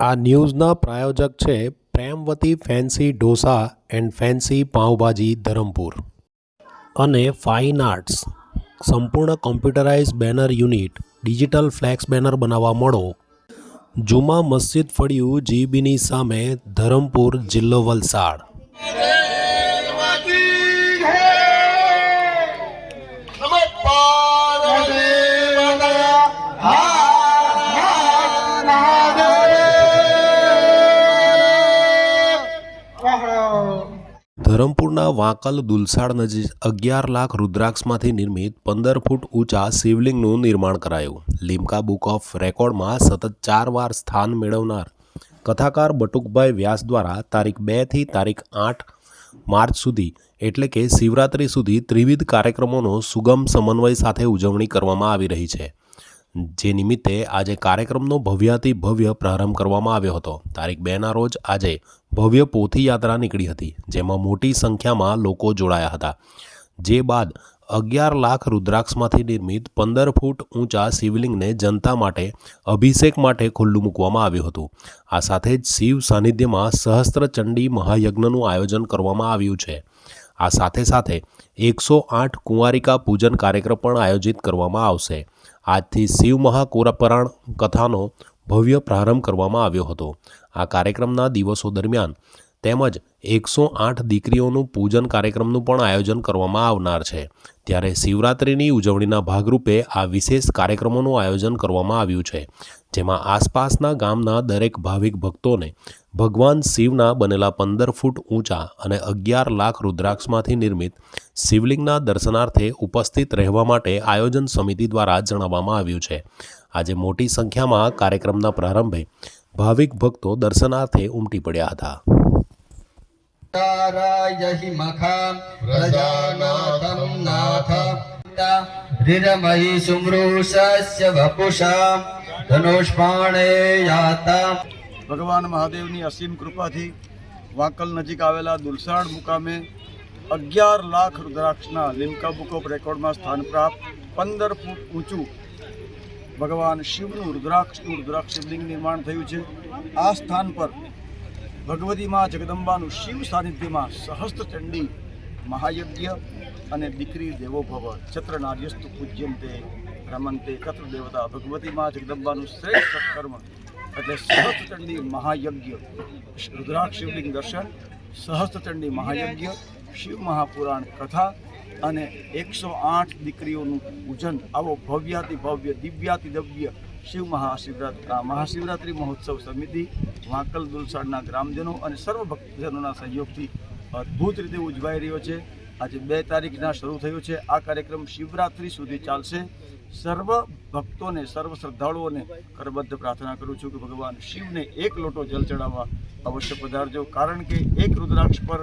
આ ન્યૂઝના પ્રાયોજક છે Premvati fancy dosa and fancy pav bhaji Dharampur. અને ફાઇન આર્ટ્સ. સંપૂર્ણ computerise banner unit, digital flex banner બનાવવા મળો. જુમા મસ્જિદ ફળિયું જીબીની સામે ધરમપુર જિલ્લો વલસાડ. ધરમપુરના વાંકલ દુલસાડ નજીક અગિયાર લાખ રુદ્રાક્ષમાંથી નિર્મિત પંદર ફૂટ ઊંચા શિવલિંગનું નિર્માણ કરાયું. લીમકા બુક ઓફ રેકોર્ડમાં સતત ચાર વાર સ્થાન મેળવનાર કથાકાર બટુકભાઈ વ્યાસ દ્વારા તારીખ બેથી તારીખ આઠ માર્ચ સુધી, એટલે કે શિવરાત્રી સુધી ત્રિવિધ કાર્યક્રમોનો સુગમ સમન્વય સાથે ઉજવણી કરવામાં આવી રહી છે. જે નિમિત્તે આજે કાર્યક્રમનો ભવ્યાતિ ભવ્ય પ્રારંભ કરવામાં આવ્યો હતો. તારીખ બેના રોજ આજે ભવ્ય પોથી યાત્રા નીકળી હતી, જેમાં મોટી સંખ્યામાં લોકો જોડાયા હતા. જે બાદ અગિયાર લાખ રુદ્રાક્ષમાંથી નિર્મિત પંદર ફૂટ ઊંચા શિવલિંગને જનતા માટે અભિષેક માટે ખુલ્લું મૂકવામાં આવ્યું હતું. આ સાથે જ શિવ સાનિધ્યમાં સહસ્ત્ર ચંડી મહાયજ્ઞનું આયોજન કરવામાં આવ્યું છે. આ સાથે સાથે એકસો આઠ કુંવારિકા પૂજન કાર્યક્રમ પણ આયોજિત કરવામાં આવશે. આજથી શિવ મહાકોરાપરાણ કથાનો ભવ્ય પ્રારંભ કરવામાં આવ્યો હતો. આ કાર્યક્રમના દિવસો દરમિયાન તેમજ એકસો આઠ દીકરીઓનું પૂજન કાર્યક્રમનું પણ આયોજન કરવામાં આવનાર છે. ત્યારે શિવરાત્રિની ઉજવણીના ભાગરૂપે આ વિશેષ કાર્યક્રમોનું આયોજન કરવામાં આવ્યું છે. જેમાં આસપાસના ગામના દરેક ભાવિક ભક્તોને ભગવાન શિવના બનેલા પંદર ફૂટ ઊંચા અને અગિયાર લાખ રુદ્રાક્ષમાંથી નિર્મિત શિવલિંગના દર્શનાર્થે ઉપસ્થિત રહેવા માટે આયોજન સમિતિ દ્વારા જણાવવામાં આવ્યું છે. આજે મોટી સંખ્યામાં કાર્યક્રમના પ્રારંભે ભાવિક ભક્તો દર્શનાર્થે ઉમટી પડ્યા હતા. હિ મખા પ્રજાનાથમ નાથ રિરમહી સુમૃષસ્ય વપુષા ધનુષ્પાણે યાતા ભગવાન મહાદેવની અસીમ કૃપાથી વાંકલ નજીક આવેલા દુલસાડ મુકામે અગિયાર લાખ રુદ્રાક્ષના લિમ્કા બુક ઓફ રેકોર્ડમાં સ્થાન પ્રાપ્ત. પંદર ફૂટ ઊંચું ભગવાન શિવનું રુદ્રાક્ષનું રુદ્રાક્ષ શિવલિંગ નિર્માણ થયું છે. આ સ્થાન પર ભગવતી મા જગદંબાનું શિવ સાનિધ્યમાં સહસ્ત્ર ચંડી, મહાયજ્ઞ અને દીકરી દેવો ભવ છત્ર નાર્યસ્તુ પૂજ્યંતે, રમંતે કત્ર દેવતા ભગવતી મા જગદંબાનું શ્રેષ્ઠ સત્કર્મ એટલે સહસ્ત્રચંડી મહાયજ્ઞ. રુદ્રાક્ષ શિવલિંગ દર્શન સહસ્ત્રચંડી મહાયજ્ઞ, શિવ મહાપુરાણ કથા અને એકસો આઠ દીકરીઓનું પૂજન. આવો ભવ્યાતિ ભવ્ય દિવ્યાતિ દિવ્ય શિવ મહાશિવરાત્રી મહાશિવરાત્રિ મહોત્સવ સમિતિ, વાંકલ દુલસાડના ગ્રામજનો અને સર્વ ભક્તજનોના સહયોગથી અદ્ભુત રીતે ઉજવાઈ રહ્યો છે. આજે બે તારીખના શરૂ થયો છે. આ કાર્યક્રમ શિવરાત્રિ સુધી ચાલશે. સર્વ ભક્તોને, સર્વ શ્રદ્ધાળુઓને કરબદ્ધ પ્રાર્થના કરું છું કે ભગવાન શિવને એક લોટો જલ ચડાવવા અવશ્ય પધારજો. કારણ કે એક રુદ્રાક્ષ પર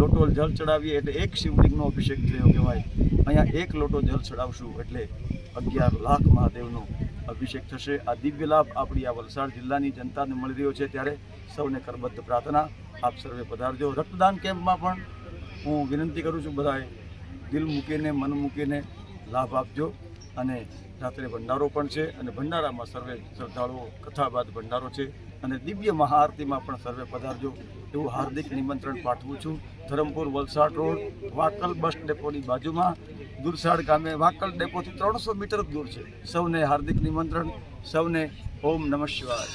લોટો જલ ચડાવીએ એટલે એક શિવલિંગનો અભિષેક થયો કહેવાય. અહીંયા એક લોટો જલ ચડાવશું એટલે અગિયાર લાખ મહાદેવનો અભિષેક થશે. આ દિવ્ય લાભ આપણી આ વલસાડ જિલ્લાની જનતાને મળી રહ્યો છે. ત્યારે સૌને કરબદ્ધ પ્રાર્થના આપ સર્વે પધારજો. રક્તદાન કેમ્પમાં પણ હું વિનંતી કરું છું બધાએ, દિલ મૂકીને, મન મૂકીને લાભ આપજો. અને રાત્રે ભંડારો પણ છે અને ભંડારામાં સર્વે શ્રદ્ધાળુઓ કથા બાદ ભંડારો છે. અને દિવ્ય મહાઆરતીમાં પણ સર્વે પધારજો. એવું હાર્દિક નિમંત્રણ પાઠવું છું. ધરમપુર વલસાડ રોડ, વાકલ બસ ડેપોની બાજુમાં દુરસાડ ગામે વાકલ ડેપોથી ત્રણસો મીટર દૂર છે. સૌને હાર્દિક નિમંત્રણ, સૌને ઓમ નમઃ શિવાય.